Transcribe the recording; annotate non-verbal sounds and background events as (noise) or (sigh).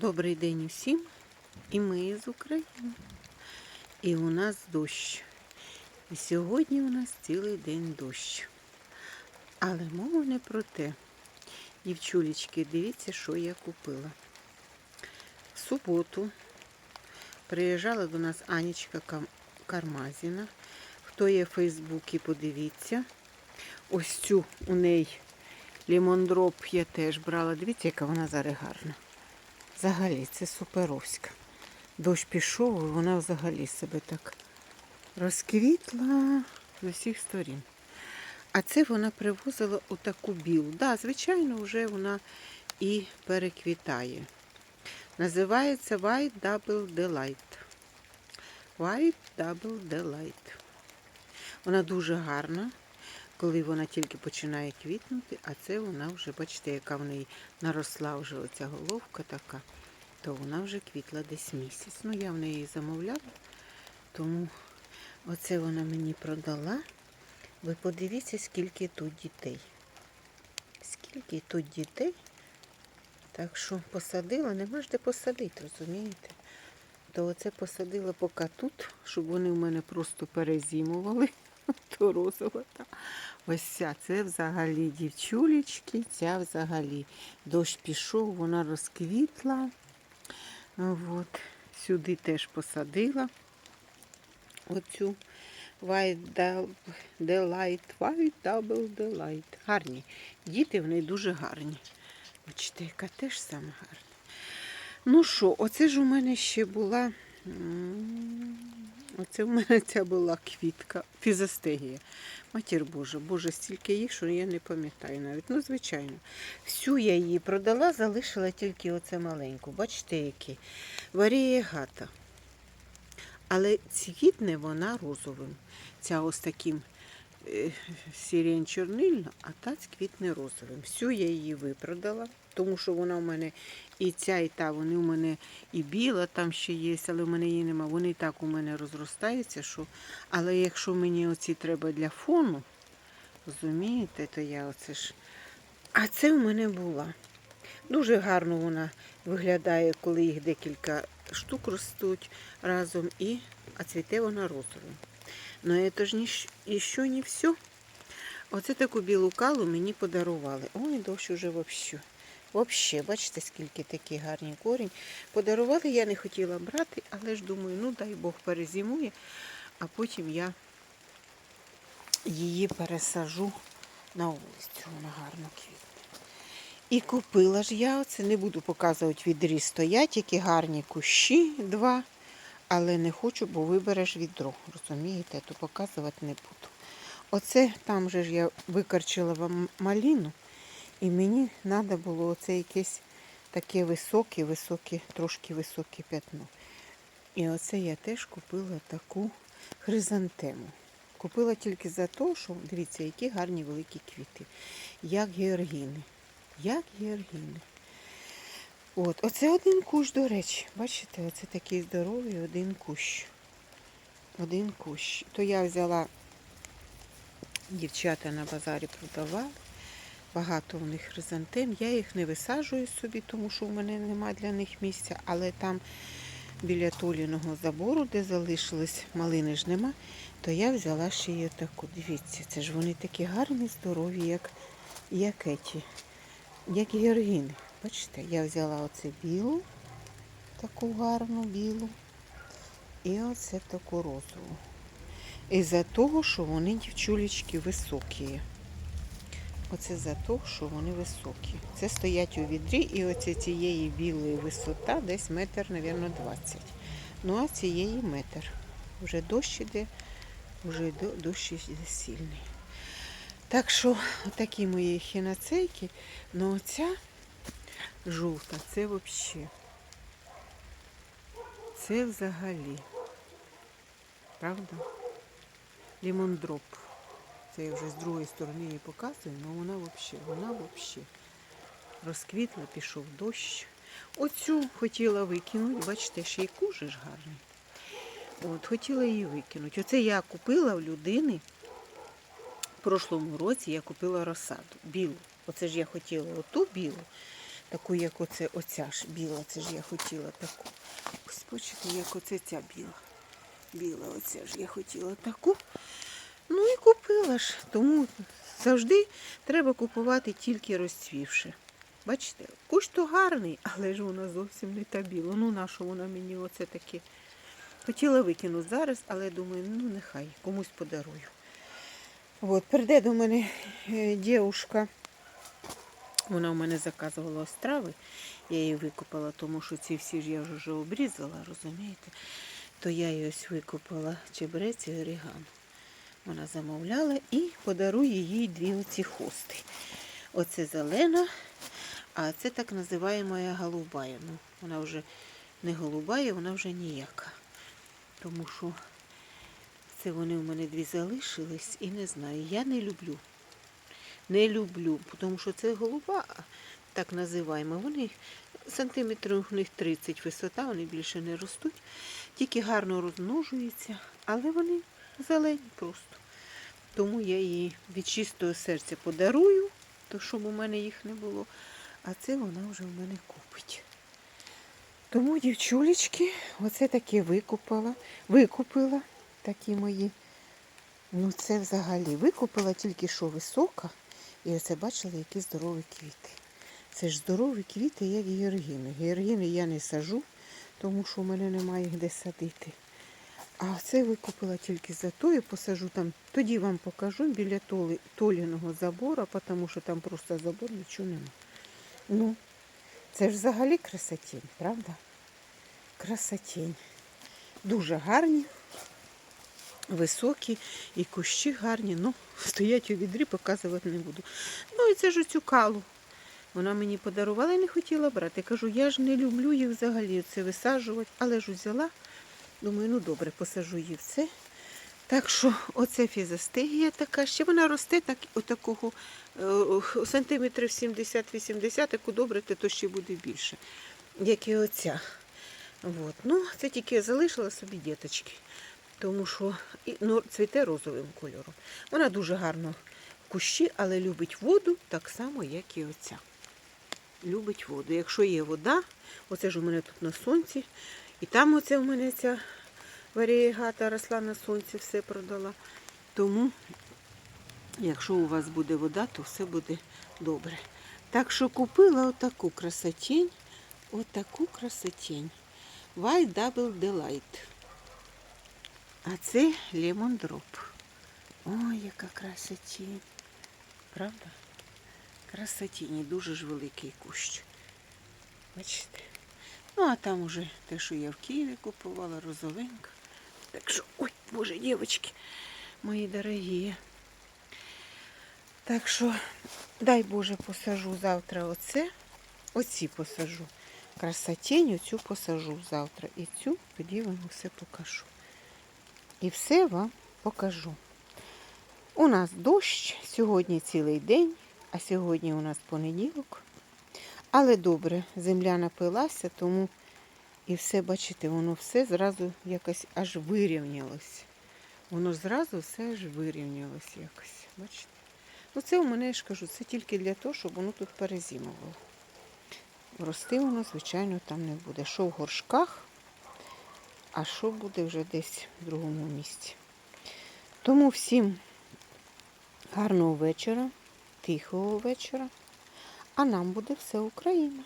Добрий день усім. І ми з України. І у нас дощ. І сьогодні у нас цілий день дощ. Але мова не про те. Дівчулечки, дивіться, що я купила. В суботу приїжджала до нас Анічка Кармазіна. Хто є в Фейсбуці, подивіться. Ось цю у неї лімондроп я теж брала. Дивіться, яка вона зараз гарна. Взагалі, це суперовська. Дощ пішов, і вона взагалі себе так розквітла з усіх сторін. А це вона привозила отаку білу. Да, звичайно, вже вона і переквітає. Називається White Double Delight. White Double Delight. Вона дуже гарна, коли вона тільки починає квітнути, а це вона вже, бачите, яка в неї наросла вже оця головка така, то вона вже квітла десь місяць. Ну, я в неї замовляла, тому оце вона мені продала. Ви подивіться, скільки тут дітей. Скільки тут дітей. Так що посадила, нема ж де посадити, розумієте? То оце посадила поки тут, щоб вони в мене просто перезимували. (laughs) То розова та. Ось ця, це взагалі дівчулечки, ця взагалі. Дощ пішов, вона розквітла. От. Сюди теж посадила оцю Double White Double Delight. Гарні. Діти в неї дуже гарні. Бачите, яка теж саме гарна. Ну що, оце ж у мене ще була. Оце в мене ця була квітка, фізостегія. Матір Божа, Боже, стільки їх, що я не пам'ятаю навіть. Ну, звичайно. Всю я її продала, залишила тільки оце маленьку. Бачите, які? Варієгата. Але цвітне вона розовим. Ця ось таким е, сірень чорнильна, а та квітне розовим. Всю я її випродала, тому що вона в мене і ця, і та, вони у мене і біла там ще є, але в мене її нема. Вони і так у мене розростаються. Що... Але якщо мені оці треба для фону, розумієте, то я оце ж. А це в мене була. Дуже гарно вона виглядає, коли їх декілька штук ростуть разом, і а цвіте вона розовим. Ну це ж ні, і що не все. Оце таку білу калу мені подарували. Ой, дощ уже взагалі. Взагалі, бачите, скільки такий гарний корінь. Подарували, я не хотіла брати, але ж думаю, ну дай Бог перезимує, а потім я її пересажу на вулицю. Вона гарно квітне. І купила ж я оце, не буду показувати відріз. Стоять, які гарні кущі два, але не хочу, бо вибереш відро. Розумієте, то показувати не буду. Оце там же ж я викорчила вам маліну, і мені треба було оце якесь таке високе, високе, трошки високе п'ятно. І оце я теж купила таку хризантему. Купила тільки за те, що дивіться, які гарні великі квіти, як георгіни. Як георгіни. От, оце один кущ, до речі. Бачите, оце такий здоровий один кущ. Один кущ. То я взяла, дівчата на базарі продавали. Багато у них хризантем. Я їх не висаджую собі, тому що в мене немає для них місця, але там біля толіного забору, де залишились, малини ж нема, то я взяла ще й таку. Дивіться, це ж вони такі гарні, здорові, як, як еті, як георгіни. Бачите, я взяла оце білу, таку гарну білу, і оце таку розову. І за того, що вони, дівчулечки, високі. Оце за те, що вони високі. Це стоять у відрі, і оце цієї білої висота десь метр, мабуть, 20. Ну, а цієї метр. Вже дощ іде, вже дощ іде сильний. Так що, такі мої хіноцейки. Ну оця жовта, це взагалі. Це взагалі. Правда? Лімондроп. Це я вже з другої сторони її показую, але вона взагалі, вона взагалі розквітла, пішов дощ. Оцю хотіла викинути, бачите, ще й кужи ж гарний. От, хотіла її викинути. Оце я купила в людини. В прошлому році я купила розсаду білу. Оце ж я хотіла оту білу. таку, як оце, оця ж біла, це ж я хотіла таку. Ось бачите, як оце ця біла. Біла, оця ж я хотіла таку. Ну і купила ж. Тому завжди треба купувати тільки розцвівши. Бачите, кущ то гарний, але ж вона зовсім не та біла. Ну, на що вона мені оце таке. Хотіла викинути зараз, але думаю, ну нехай комусь подарую. От, прийде до мене е, дівушка. Вона у мене заказувала острави. Я її викупила, тому що ці всі ж я вже обрізала, розумієте? То я її ось викупила чебрець і оріган. Вона замовляла і подарую їй дві оці хости. Оце зелена, а це так називаємо голубая. Ну, вона вже не голубая, вона вже ніяка. Тому що це вони у мене дві залишились і не знаю. Я не люблю. Не люблю, тому що це голуба, так називаємо. Вони сантиметрів у них 30 висота, вони більше не ростуть, тільки гарно розмножуються, але вони зелені просто. Тому я її від чистого серця подарую, то щоб у мене їх не було. А це вона вже в мене купить. Тому, дівчулечки, оце таке викупила. Викупила такі мої. Ну, це взагалі викупила тільки що висока. І оце бачили, які здорові квіти. Це ж здорові квіти, як георгіни. Георгіни я не сажу, тому що в мене немає їх де садити. А це викупила тільки за то і посажу там. Тоді вам покажу біля толи, толіного забору, тому що там просто забор нічого нема. Ну, це ж взагалі красотень, правда? Красотень. Дуже гарні, високі і кущі гарні. Ну, стоять у відрі, показувати не буду. Ну і це ж оцю калу. Вона мені подарувала і не хотіла брати. Кажу, я ж не люблю їх взагалі це висаджувати, але ж взяла. Думаю, ну добре, посажу її все. Так що оце фізостегія така, ще вона росте так, отакого е, сантиметрів 70-80, як удобрити, то ще буде більше, як і оця. От. Ну, це тільки я залишила собі діточки, тому що ну, цвіте розовим кольором. Вона дуже гарно в кущі, але любить воду так само, як і оця. Любить воду. Якщо є вода, оце ж у мене тут на сонці, і там оце у мене ця варієгата росла на сонці, все продала. Тому, якщо у вас буде вода, то все буде добре. Так що купила отаку красотень, отаку красотень. White Double Delight. А це Lemon Drop. Ой, яка красотень. Правда? Красотінь і дуже ж великий кущ. Бачите? Ну, а там уже те, що я в Києві купувала, розовинка. Так що, ой, боже, дівчатки, мої дорогі. Так що, дай Боже, посажу завтра оце. Оці посажу. Красотень, оцю посажу завтра. І цю тоді вам все покажу. І все вам покажу. У нас дощ, сьогодні цілий день, а сьогодні у нас понеділок. Але добре, земля напилася, тому і все, бачите, воно все зразу якось аж вирівнялось. Воно зразу все аж вирівнялось якось. Бачите? Ну це у мене, я ж кажу, це тільки для того, щоб воно тут перезимувало. Рости воно, звичайно, там не буде. Що в горшках, а що буде вже десь в другому місці. Тому всім гарного вечора, тихого вечора. А нам буде все Україна.